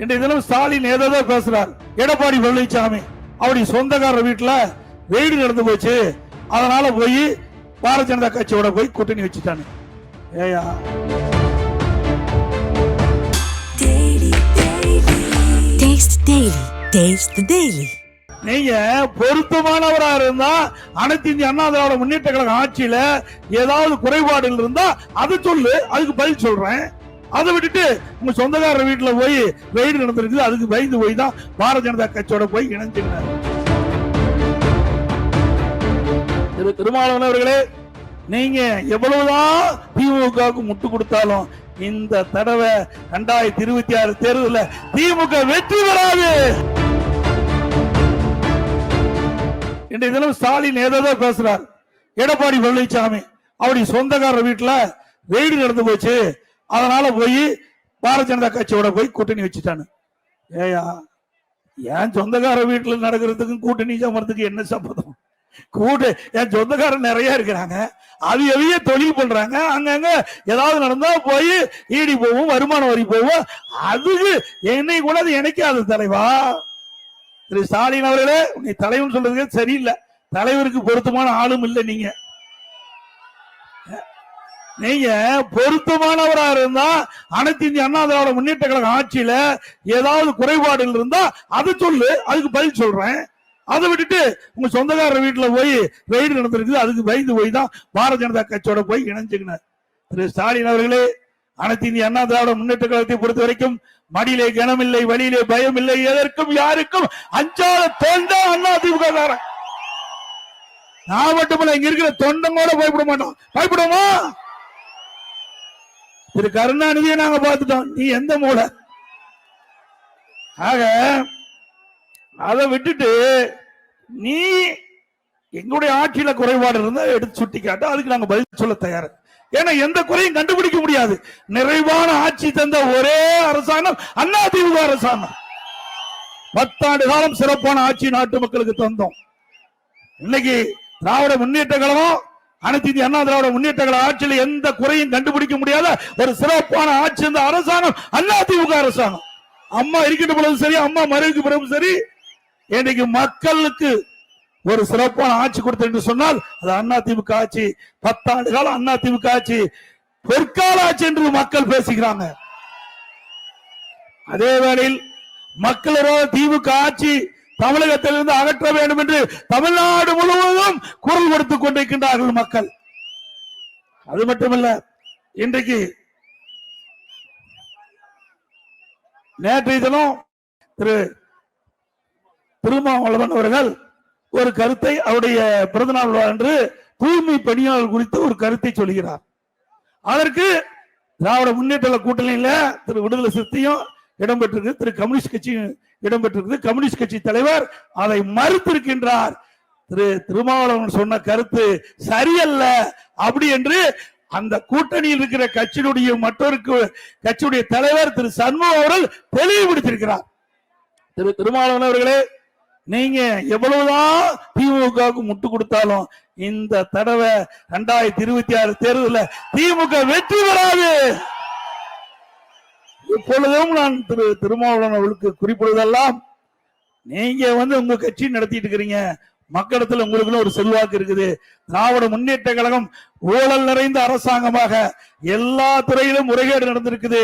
இன்றைய தினம் ஸ்டாலின் ஏதோ பேசுறார். எடப்பாடி பழனிசாமி அவருடைய சொந்தக்காரர் வீட்டுல ரெய்டு நடந்து போச்சு. அதனால போய் பாரதிய ஜனதா கட்சியோட போய் கூட்டணி வச்சுட்டானு. ஏயா. நீங்க பொருத்தமானவரா இருந்தா அனைத்து இந்திய அண்ணா திராவிட முன்னேற்ற கழக ஆட்சியில ஏதாவது குறைபாடுகள் இருந்தா அதை சொல்லு அதுக்கு பதில் சொல்றேன். அதை விட்டுட்டு உங்க சொந்தக்காரர் வீட்டுல போய் வெயில் நடந்திருக்குது அதுக்கு பயந்து போய் தான் பாரதிய ஜனதா கட்சியோட போய் இணைஞ்சிருந்தார் திரு திருமாவளவன் அவர்களே நீங்க எவ்வளவுதான் திமுகவுக்கு முட்டு கொடுத்தாலும் இந்த தடவை ரெண்டாயிரத்தி இருபத்தி ஆறு தேர்தலில் திமுக வெற்றி பெறாது. இன்றைய தினம் ஸ்டாலின் ஏதோ பேசுறார். எடப்பாடி பழனிசாமி அவருடைய சொந்தக்காரர் வீட்டுல ரெய்டு நடந்து போச்சு. அதனால போய் பாரதிய ஜனதா கட்சியோட போய் கூட்டணி வச்சுட்டானு. ஏயா என் சொந்தக்கார வீட்டில் நடக்கிறதுக்கும் கூட்டணி சமரத்துக்கு என்ன சம்மதம் கூட்டு என் சொந்தக்காரன் நிறைய இருக்கிறாங்க. அது எவைய தொழில் பண்றாங்க. அங்கங்க ஏதாவது நடந்தா போய் ஈடி போவோம் வருமான வரி போவோம். அதுக்கு என்னை கூட அது இணைக்காது தலைவா. திரு ஸ்டாலின் அவர்களே உன்னை தலைவன் சொல்றதுக்கு சரியில்லை. தலைவருக்கு பொருத்தமான ஆளும் இல்லை நீங்க. நீங்க பொருத்தமானவரா இருந்தா அனைத்து இந்திய அண்ணா திராவிட முன்னேற்ற கழக ஆட்சியில ஏதாவது குறைபாடுகள் இருந்தா அதை சொல்லு அதுக்கு பதில் சொல்றேன். அதை விட்டுட்டு உங்க சொந்தக்காரர் வீட்டுல போய் வெயில் நடந்திருக்குது அதுக்கு பயந்து போய் தான் பாரதிய ஜனதா கட்சியோட போய் இணைஞ்சுக்கினார். திரு ஸ்டாலின் அவர்களே அனைத்து இந்திய அண்ணா திராவிட முன்னேற்ற கழகத்தை பொறுத்த வரைக்கும் மடியிலே கனமில்லை வழியிலே பயம் இல்லை எதற்கும் யாருக்கும் அஞ்சாத தொண்டா அண்ணா திமுக நான் மட்டுமல்ல இங்க இருக்கிற தொண்டம் கூட பயப்பட மாட்டோம் பயப்படுவோமா? திரு கருணாநிதியை நாங்க பார்த்துட்டோம். நீ எந்த மூலை ஆக அதை விட்டுட்டு நீ எங்களுடைய ஆட்சியில குறைபாடு இருந்தா எடுத்து சுட்டி காட்ட அதுக்கு நாங்க பதில் சொல்ல தயார்? ஏன்னா எந்த குறையும் கண்டுபிடிக்க முடியாது. நிறைவான ஆட்சி தந்த ஒரே அரசாங்கம் அண்ணா திமுக அரசாங்கம். பத்தாண்டு காலம் சிறப்பான ஆட்சி நாட்டு மக்களுக்கு தந்தோம். இன்னைக்கு திராவிட முன்னேற்ற கழகம் அனைத்து இந்திய அண்ணா திராவிட முன்னேற்ற கழக ஆட்சியில் எந்த குறையும் கண்டுபிடிக்க முடியாத ஒரு சிறப்பான ஆட்சி இந்த அரசாங்கம் அண்ணா திமுக அரசாங்கம். அம்மா இருக்கின்ற பொழுது சரி அம்மா மறைவுக்கு பிறகு சரி இன்னைக்கு மக்களுக்கு ஒரு சிறப்பான ஆட்சி கொடுத்து என்று சொன்னால் அது அண்ணா திமுக ஆட்சி பத்தாண்டு காலம் அண்ணா திமுக ஆட்சி பொற்கால ஆட்சி என்று மக்கள் பேசுகிறாங்க அதே வேளையில் மக்களோட திமுக ஆட்சி தமிழகத்திலிருந்து அகற்ற வேண்டும் என்று தமிழ்நாடு முழுவதும் குரல் கொடுத்துக் கொண்டிருக்கின்றார்கள் மக்கள். அது மட்டுமல்ல இன்றைக்கு நேற்றைய தினம் திரு திருமாவளவன் அவர்கள் ஒரு கருத்தை அவருடைய பிறந்தநாள் விழா என்று தூய்மை பணியாளர் குறித்து ஒரு கருத்தை சொல்கிறார். அதற்கு திராவிட முன்னேற்ற கூட்டணியில திரு விடுதலை சிறுத்தையும் இடம்பெற்றிருக்கு. திரு கம்யூனிஸ்ட் கட்சி இடம்பெற்றிருக்கு கம்யூனிஸ்ட் கட்சி தலைவர் அதை மறுத்திருக்கின்றார். திரு திருமாவளவன் சொன்ன கருத்து சரியல்ல. அப்படி என்று அந்த கூட்டணியில் இருக்கிற கட்சியினுடைய மற்றொரு கட்சியுடைய தலைவர் திரு சண்முகம் அவர்கள் தெளிவுபடுத்திருக்கிறார் திரு திருமாவளவன் அவர்களே நீங்க எவ்வளவுதான் திமுகவுக்கு முட்டு கொடுத்தாலும் இந்த தடவை ரெண்டாயிரத்தி இருபத்தி ஆறு தேர்தலில் திமுக வெற்றி பெறாது. இப்பொழுதும் நான் திரு திருமாவளவன் அவர்களுக்கு குறிப்பிடுவதெல்லாம் நீங்க வந்து உங்க கட்சி நடத்திட்டு இருக்கிறீங்க. மக்களிடத்துல உங்களுக்கு ஒரு செல்வாக்கு இருக்குது. திராவிட முன்னேற்ற கழகம் ஊழல் நிறைந்த அரசாங்கமாக எல்லா துறையிலும் முறைகேடு நடந்திருக்குது.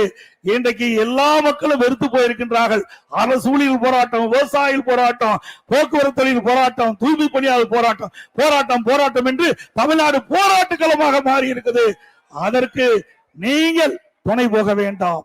இன்றைக்கு எல்லா மக்களும் வெறுத்து போயிருக்கின்றார்கள். அரசு ஊழியர் போராட்டம் விவசாயிகள் போராட்டம் போக்குவரத்து தொழில் போராட்டம் தூய்மை பணியாளர் போராட்டம் போராட்டம் போராட்டம் என்று தமிழ்நாடு போராட்ட களமாக மாறி இருக்குது அதற்கு நீங்கள் துணை போக வேண்டாம்.